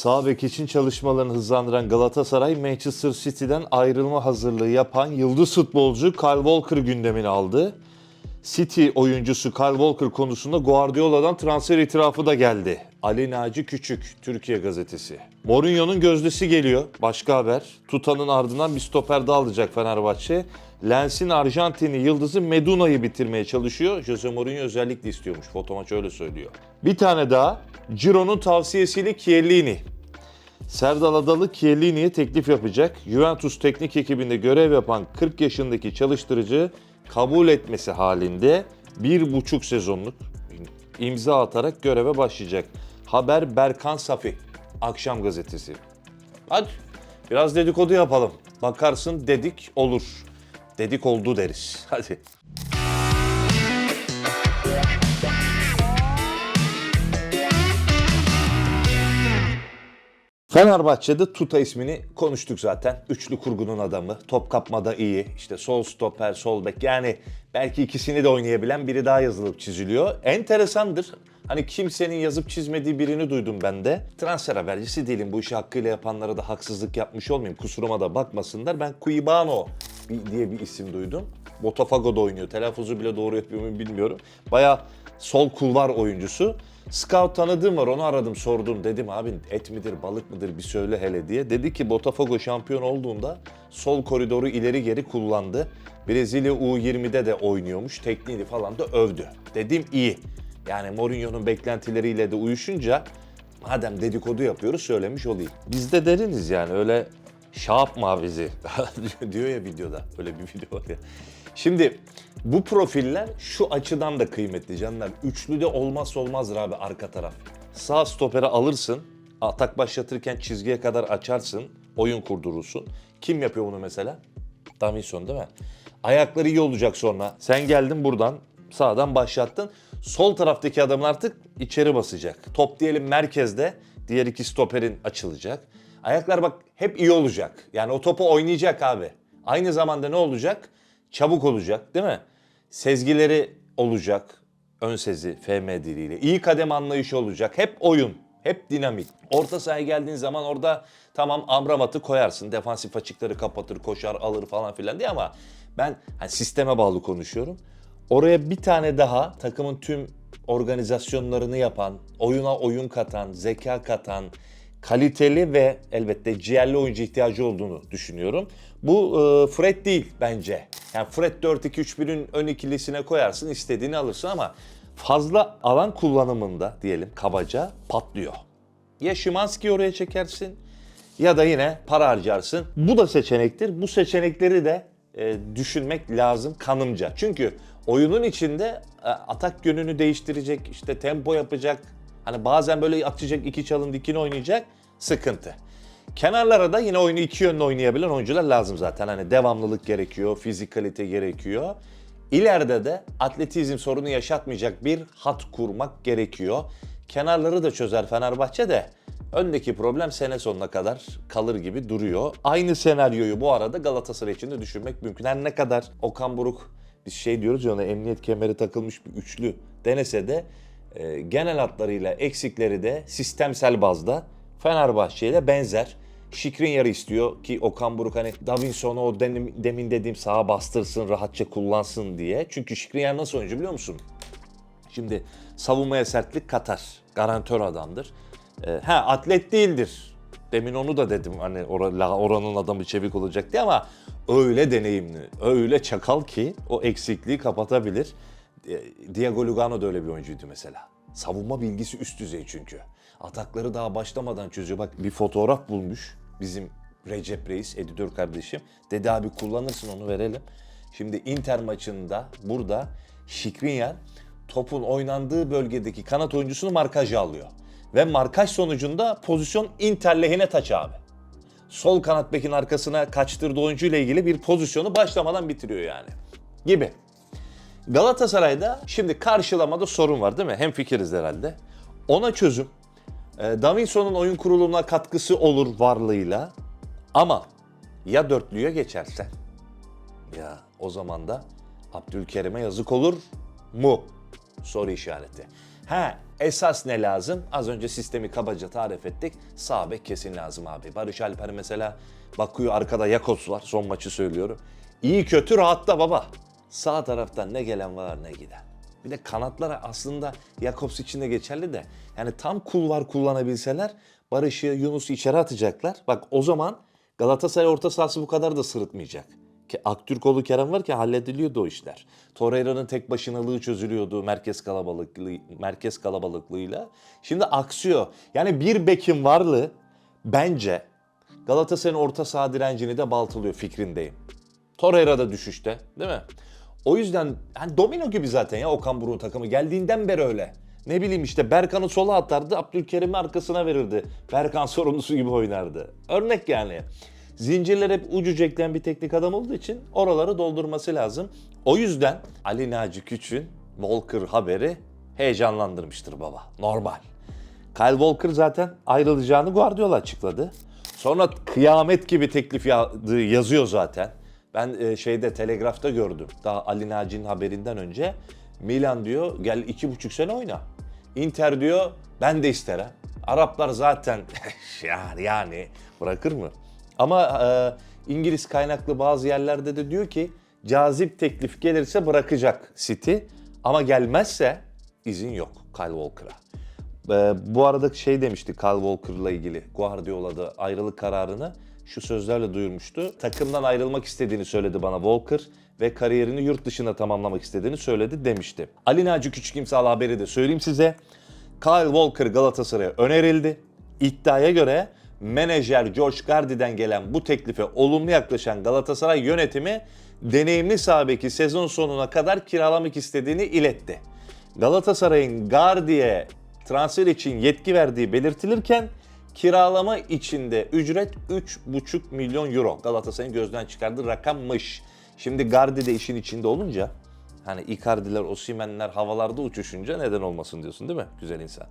Sağ bek için çalışmalarını hızlandıran Galatasaray, Manchester City'den ayrılma hazırlığı yapan yıldız futbolcu Kyle Walker gündemine aldı. City oyuncusu Kyle Walker konusunda Guardiola'dan transfer itirafı da geldi. Ali Naci Küçük, Türkiye Gazetesi. Mourinho'nun gözdesi geliyor. Başka haber. Tuta'nın ardından bir stoper daha alacak Fenerbahçe. Lens'in Arjantinli yıldızı Meduna'yı bitirmeye çalışıyor. Jose Mourinho özellikle istiyormuş. Fotomaç öyle söylüyor. Bir tane daha. Ciro'nun tavsiyesiyle Chiellini. Serdal Adalı Chiellini'ye teklif yapacak. Juventus teknik ekibinde görev yapan 40 yaşındaki çalıştırıcı kabul etmesi halinde bir buçuk sezonluk imza atarak göreve başlayacak. Haber Berkan Safi. Akşam gazetesi. Hadi biraz dedikodu yapalım. Bakarsın dedik olur. Dedik oldu deriz. Hadi. Fenerbahçe'de Tuta ismini konuştuk zaten. Üçlü kurgunun adamı. Top kapmada iyi. İşte sol stoper, sol bek. Yani belki ikisini de oynayabilen biri daha yazılıp çiziliyor. Enteresandır. Hani kimsenin yazıp çizmediği birini duydum ben de. Transfer habercisi değilim. Bu işi hakkıyla yapanlara da haksızlık yapmış olmayayım. Kusuruma da bakmasınlar. Ben Cuibano diye bir isim duydum. Botafogo'da oynuyor. Telaffuzu bile doğru yapıyor muyum bilmiyorum. Baya sol kulvar oyuncusu. Scout tanıdığım var onu aradım sordum dedim abi et midir balık mıdır bir söyle hele diye. Dedi ki Botafogo şampiyon olduğunda sol koridoru ileri geri kullandı. Brezilya U20'de de oynuyormuş tekniğini falan da övdü. Dedim iyi. Yani Mourinho'nun beklentileriyle de uyuşunca madem dedikodu yapıyoruz söylemiş olayım. Biz de deriniz yani öyle şahap mavizi diyor ya videoda. Öyle bir video var ya. Şimdi bu profiller şu açıdan da kıymetli canlar. Üçlü de olmazsa olmazdır abi arka taraf. Sağ stopere alırsın. Atak başlatırken çizgiye kadar açarsın. Oyun kurdurursun. Kim yapıyor bunu mesela? Davinson değil mi? Ayakları iyi olacak sonra. Sen geldin buradan sağdan başlattın. Sol taraftaki adamın artık içeri basacak. Top diyelim merkezde. Diğer iki stoperin açılacak. Ayaklar bak hep iyi olacak. Yani o topu oynayacak abi. Aynı zamanda ne olacak? Çabuk olacak değil mi? Sezgileri olacak. Ön sezi, FM diliyle. İyi kadem anlayışı olacak. Hep oyun. Hep dinamik. Orta sahaya geldiğin zaman orada tamam Amramat'ı koyarsın. Defansif açıkları kapatır, koşar, alır falan filan diye ama ben hani sisteme bağlı konuşuyorum. Oraya bir tane daha takımın tüm organizasyonlarını yapan, oyuna oyun katan, zeka katan, kaliteli ve elbette ciğerli oyuncu ihtiyacı olduğunu düşünüyorum. Bu e, Fred değil bence. Yani Fred 4-2-3-1'in ön ikilisine koyarsın istediğini alırsın ama fazla alan kullanımında diyelim kabaca patlıyor. Ya Şimanski'yi oraya çekersin ya da yine para harcarsın. Bu da seçenektir. Bu seçenekleri de e, düşünmek lazım kanımca. Çünkü oyunun içinde e, atak yönünü değiştirecek, işte tempo yapacak, hani bazen böyle atacak iki çalın dikini oynayacak sıkıntı. Kenarlara da yine oyunu iki yönlü oynayabilen oyuncular lazım zaten. Hani devamlılık gerekiyor, fizikalite gerekiyor. İleride de atletizm sorunu yaşatmayacak bir hat kurmak gerekiyor. Kenarları da çözer Fenerbahçe de öndeki problem sene sonuna kadar kalır gibi duruyor. Aynı senaryoyu bu arada Galatasaray için de düşünmek mümkün. Her ne kadar Okan Buruk biz şey diyoruz ya ona emniyet kemeri takılmış bir üçlü denese de e, genel hatlarıyla eksikleri de sistemsel bazda Fenerbahçe ile benzer. Şikrin istiyor ki Okan Buruk hani Davinson'u o demin, demin dediğim sağa bastırsın, rahatça kullansın diye. Çünkü Şikrin nasıl oyuncu biliyor musun? Şimdi savunmaya sertlik katar. Garantör adamdır. E, ha atlet değildir. Demin onu da dedim hani or- oranın adamı çevik olacak diye ama öyle deneyimli, öyle çakal ki o eksikliği kapatabilir. Diego Lugano da öyle bir oyuncuydu mesela. Savunma bilgisi üst düzey çünkü. Atakları daha başlamadan çözüyor. Bak bir fotoğraf bulmuş bizim Recep Reis, editör kardeşim. Dedi abi kullanırsın onu verelim. Şimdi Inter maçında burada Şikrinyan topun oynandığı bölgedeki kanat oyuncusunu markaja alıyor. Ve markaj sonucunda pozisyon Inter lehine taç abi. Sol kanat bekin arkasına kaçtırdığı oyuncu ile ilgili bir pozisyonu başlamadan bitiriyor yani. Gibi. Galatasaray'da şimdi karşılamada sorun var değil mi? Hem fikiriz herhalde. Ona çözüm. E, Davinson'un oyun kurulumuna katkısı olur varlığıyla. Ama ya dörtlüye geçerse? Ya o zaman da Abdülkerim'e yazık olur mu? Soru işareti. Ha Esas ne lazım? Az önce sistemi kabaca tarif ettik. Sağ bek kesin lazım abi. Barış Alper mesela bakıyor arkada Yakos var. Son maçı söylüyorum. İyi kötü rahatta baba. Sağ taraftan ne gelen var ne giden. Bir de kanatlara aslında Jakobs için de geçerli de yani tam kulvar kullanabilseler Barış'ı Yunus'u içeri atacaklar. Bak o zaman Galatasaray orta sahası bu kadar da sırıtmayacak. Aktürkoğlu Kerem varken hallediliyordu o işler. Torreira'nın tek başınalığı çözülüyordu merkez kalabalıklığı, merkez kalabalıklığıyla. Şimdi aksıyor. Yani bir bekin varlığı bence Galatasaray'ın orta saha direncini de baltalıyor fikrindeyim. Torreira da düşüşte değil mi? O yüzden hani domino gibi zaten ya Okan Buruk'un takımı geldiğinden beri öyle. Ne bileyim işte Berkan'ı sola atardı, Abdülkerim'i arkasına verirdi. Berkan sorumlusu gibi oynardı. Örnek yani. Zincirler hep ekleyen bir teknik adam olduğu için oraları doldurması lazım. O yüzden Ali Naci Küçük'ün Walker haberi heyecanlandırmıştır baba. Normal. Kyle Walker zaten ayrılacağını Guardiola açıkladı. Sonra kıyamet gibi teklif yazıyor zaten. Ben e, şeyde Telegraf'ta gördüm. Daha Ali Naci'nin haberinden önce. Milan diyor gel iki buçuk sene oyna. Inter diyor ben de isterim. Araplar zaten yani bırakır mı? Ama e, İngiliz kaynaklı bazı yerlerde de diyor ki cazip teklif gelirse bırakacak City. Ama gelmezse izin yok Kyle Walker'a. Ee, bu arada şey demişti Kyle Walker'la ilgili Guardiola'da ayrılık kararını şu sözlerle duyurmuştu. Takımdan ayrılmak istediğini söyledi bana Walker ve kariyerini yurt dışına tamamlamak istediğini söyledi demişti. Ali Naci Küçük imzalı haberi de söyleyeyim size. Kyle Walker Galatasaray'a önerildi. İddiaya göre menajer George Gardi'den gelen bu teklife olumlu yaklaşan Galatasaray yönetimi deneyimli sahabeki sezon sonuna kadar kiralamak istediğini iletti. Galatasaray'ın Gardi'ye transfer için yetki verdiği belirtilirken kiralama içinde ücret 3,5 milyon euro. Galatasaray'ın gözden çıkardığı rakammış. Şimdi Gardi de işin içinde olunca hani Icardi'ler, Osimhen'ler havalarda uçuşunca neden olmasın diyorsun değil mi güzel insan?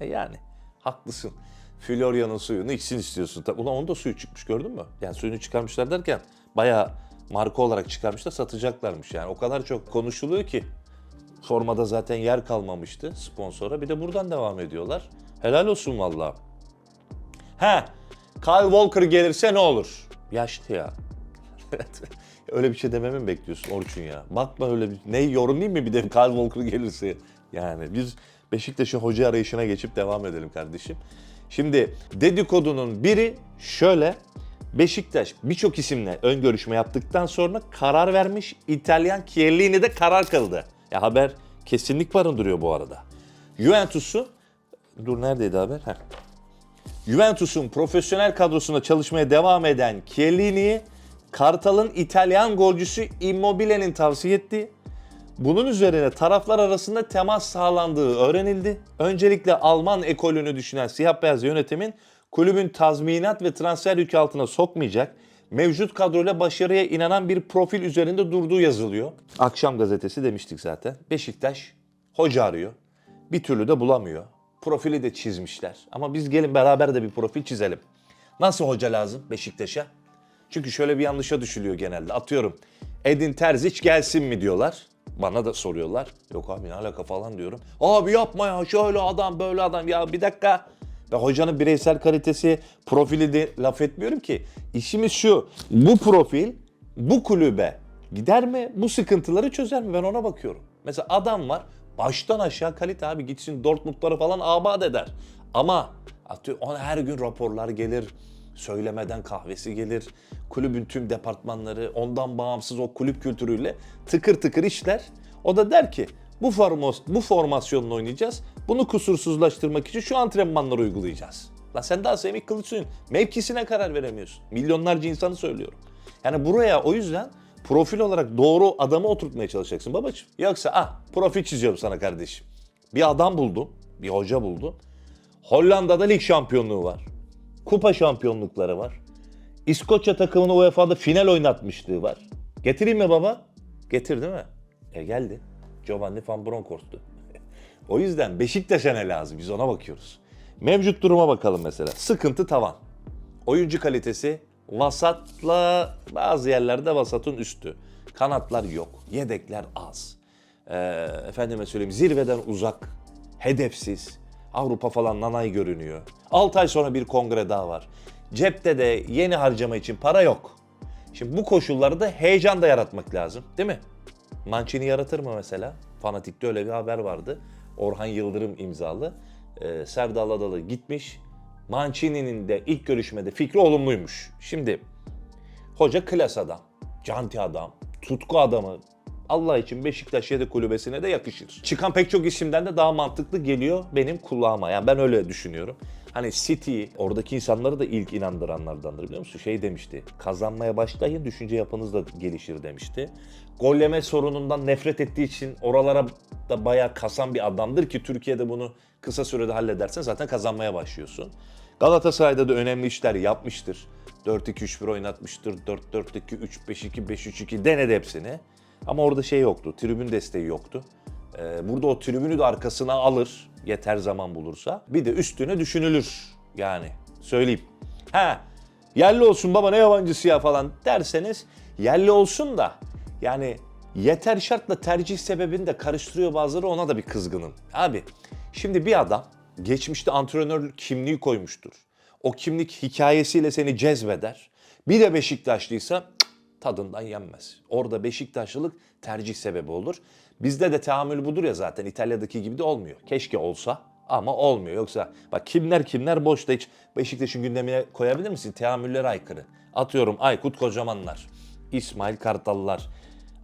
E yani haklısın. Florya'nın suyunu içsin istiyorsun. Tabii, Ulan onun da suyu çıkmış gördün mü? Yani suyunu çıkarmışlar derken bayağı marka olarak çıkarmışlar satacaklarmış yani. O kadar çok konuşuluyor ki Formada zaten yer kalmamıştı sponsora. Bir de buradan devam ediyorlar. Helal olsun valla. He, Kyle Walker gelirse ne olur? Yaşlı ya. öyle bir şey dememi mi bekliyorsun Orçun ya? Bakma öyle bir... Ne yorumlayayım mı bir de Kyle Walker gelirse? Yani biz Beşiktaş'ın hoca arayışına geçip devam edelim kardeşim. Şimdi dedikodunun biri şöyle. Beşiktaş birçok isimle ön görüşme yaptıktan sonra karar vermiş. İtalyan Chiellini de karar kıldı. Ya haber kesinlik barındırıyor bu arada. Juventus'u dur neredeydi haber? Heh. Juventus'un profesyonel kadrosunda çalışmaya devam eden Chiellini'yi Kartal'ın İtalyan golcüsü Immobile'nin tavsiye ettiği, bunun üzerine taraflar arasında temas sağlandığı öğrenildi. Öncelikle Alman ekolünü düşünen siyah beyaz yönetimin kulübün tazminat ve transfer yükü altına sokmayacak, mevcut kadroyla başarıya inanan bir profil üzerinde durduğu yazılıyor. Akşam gazetesi demiştik zaten. Beşiktaş hoca arıyor. Bir türlü de bulamıyor. Profili de çizmişler. Ama biz gelin beraber de bir profil çizelim. Nasıl hoca lazım Beşiktaş'a? Çünkü şöyle bir yanlışa düşülüyor genelde. Atıyorum Edin Terzic gelsin mi diyorlar. Bana da soruyorlar. Yok abi ne alaka falan diyorum. Abi yapma ya şöyle adam böyle adam. Ya bir dakika. Ve hocanın bireysel kalitesi, profili de laf etmiyorum ki. İşimiz şu. Bu profil bu kulübe gider mi? Bu sıkıntıları çözer mi? Ben ona bakıyorum. Mesela adam var. Baştan aşağı kalite abi gitsin Dortmund'ları falan abad eder. Ama atıyor ona her gün raporlar gelir. Söylemeden kahvesi gelir. Kulübün tüm departmanları ondan bağımsız o kulüp kültürüyle tıkır tıkır işler. O da der ki bu, formos, bu formasyonla oynayacağız. Bunu kusursuzlaştırmak için şu antrenmanları uygulayacağız. Lan sen daha Semih Kılıçsoy'un mevkisine karar veremiyorsun. Milyonlarca insanı söylüyorum. Yani buraya o yüzden profil olarak doğru adamı oturtmaya çalışacaksın babacığım. Yoksa ah profil çiziyorum sana kardeşim. Bir adam buldum, bir hoca buldum. Hollanda'da lig şampiyonluğu var. Kupa şampiyonlukları var. İskoçya takımını UEFA'da final oynatmışlığı var. Getireyim mi baba? Getir değil mi? E geldi. Giovanni Van Bronckhorst'tu. o yüzden Beşiktaş'a ne lazım? Biz ona bakıyoruz. Mevcut duruma bakalım mesela. Sıkıntı tavan. Oyuncu kalitesi vasatla bazı yerlerde vasatın üstü. Kanatlar yok. Yedekler az. Ee, efendime söyleyeyim zirveden uzak, hedefsiz. Avrupa falan nanay görünüyor. 6 ay sonra bir kongre daha var. Cepte de yeni harcama için para yok. Şimdi bu koşullarda heyecan da yaratmak lazım değil mi? Mancini yaratır mı mesela? Fanatik'te öyle bir haber vardı. Orhan Yıldırım imzalı. Ee, Serdal Adalı gitmiş. Mancini'nin de ilk görüşmede fikri olumluymuş. Şimdi hoca klas adam, canti adam, tutku adamı. Allah için Beşiktaş yedek kulübesine de yakışır. Çıkan pek çok isimden de daha mantıklı geliyor benim kulağıma. Yani ben öyle düşünüyorum. Hani City oradaki insanları da ilk inandıranlardandır biliyor musun? Şey demişti. Kazanmaya başlayın düşünce yapınız da gelişir demişti. Golleme sorunundan nefret ettiği için oralara da bayağı kasan bir adamdır ki Türkiye'de bunu kısa sürede halledersen zaten kazanmaya başlıyorsun. Galatasaray'da da önemli işler yapmıştır. 4-2-3-1 oynatmıştır. 4-4-2, 3-5-2, 5-3-2 denedi hepsini. Ama orada şey yoktu, tribün desteği yoktu. Ee, burada o tribünü de arkasına alır yeter zaman bulursa. Bir de üstüne düşünülür yani söyleyeyim. Ha yerli olsun baba ne yabancısı ya falan derseniz yerli olsun da yani yeter şartla tercih sebebini de karıştırıyor bazıları ona da bir kızgınım. Abi şimdi bir adam geçmişte antrenör kimliği koymuştur. O kimlik hikayesiyle seni cezbeder. Bir de Beşiktaşlıysa tadından yenmez. Orada Beşiktaşlılık tercih sebebi olur. Bizde de tahammül budur ya zaten İtalya'daki gibi de olmuyor. Keşke olsa ama olmuyor. Yoksa bak kimler kimler boşta hiç Beşiktaş'ın gündemine koyabilir misin? Teamüllere aykırı. Atıyorum Aykut Kocamanlar, İsmail Kartallar,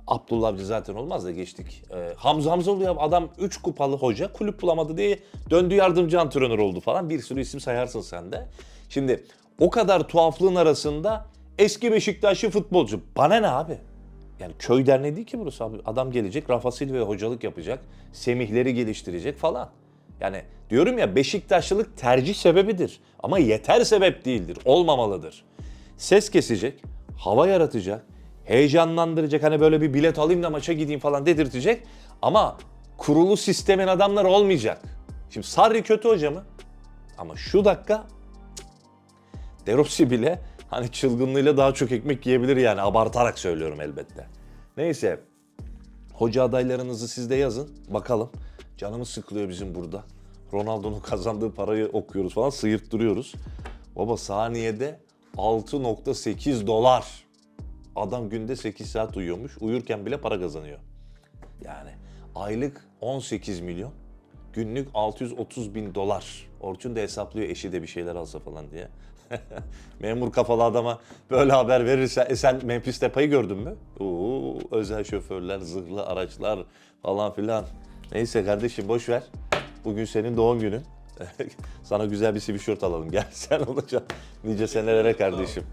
Abdullah Avcı zaten olmaz da geçtik. Ee, Hamza Hamzoğlu ya adam 3 kupalı hoca kulüp bulamadı diye döndü yardımcı antrenör oldu falan. Bir sürü isim sayarsın sen de. Şimdi o kadar tuhaflığın arasında eski Beşiktaşlı futbolcu. Bana ne abi? Yani köy derneği değil ki burası abi. Adam gelecek Rafa Silva hocalık yapacak. Semihleri geliştirecek falan. Yani diyorum ya Beşiktaşlılık tercih sebebidir. Ama yeter sebep değildir. Olmamalıdır. Ses kesecek, hava yaratacak, heyecanlandıracak. Hani böyle bir bilet alayım da maça gideyim falan dedirtecek. Ama kurulu sistemin adamları olmayacak. Şimdi Sarri kötü hoca mı? Ama şu dakika De Rossi bile hani çılgınlığıyla daha çok ekmek yiyebilir yani abartarak söylüyorum elbette. Neyse hoca adaylarınızı siz de yazın bakalım. Canımız sıkılıyor bizim burada. Ronaldo'nun kazandığı parayı okuyoruz falan sıyırttırıyoruz. Baba saniyede 6.8 dolar. Adam günde 8 saat uyuyormuş. Uyurken bile para kazanıyor. Yani aylık 18 milyon. Günlük 630 bin dolar. Orçun da hesaplıyor eşi de bir şeyler alsa falan diye. Memur kafalı adama böyle haber verirse e sen Memphis Depay'ı gördün mü? Oo, özel şoförler, zırhlı araçlar falan filan. Neyse kardeşim boş ver. Bugün senin doğum günün. Sana güzel bir sweatshirt alalım. Gel sen olacaksın. Nice senelere kardeşim.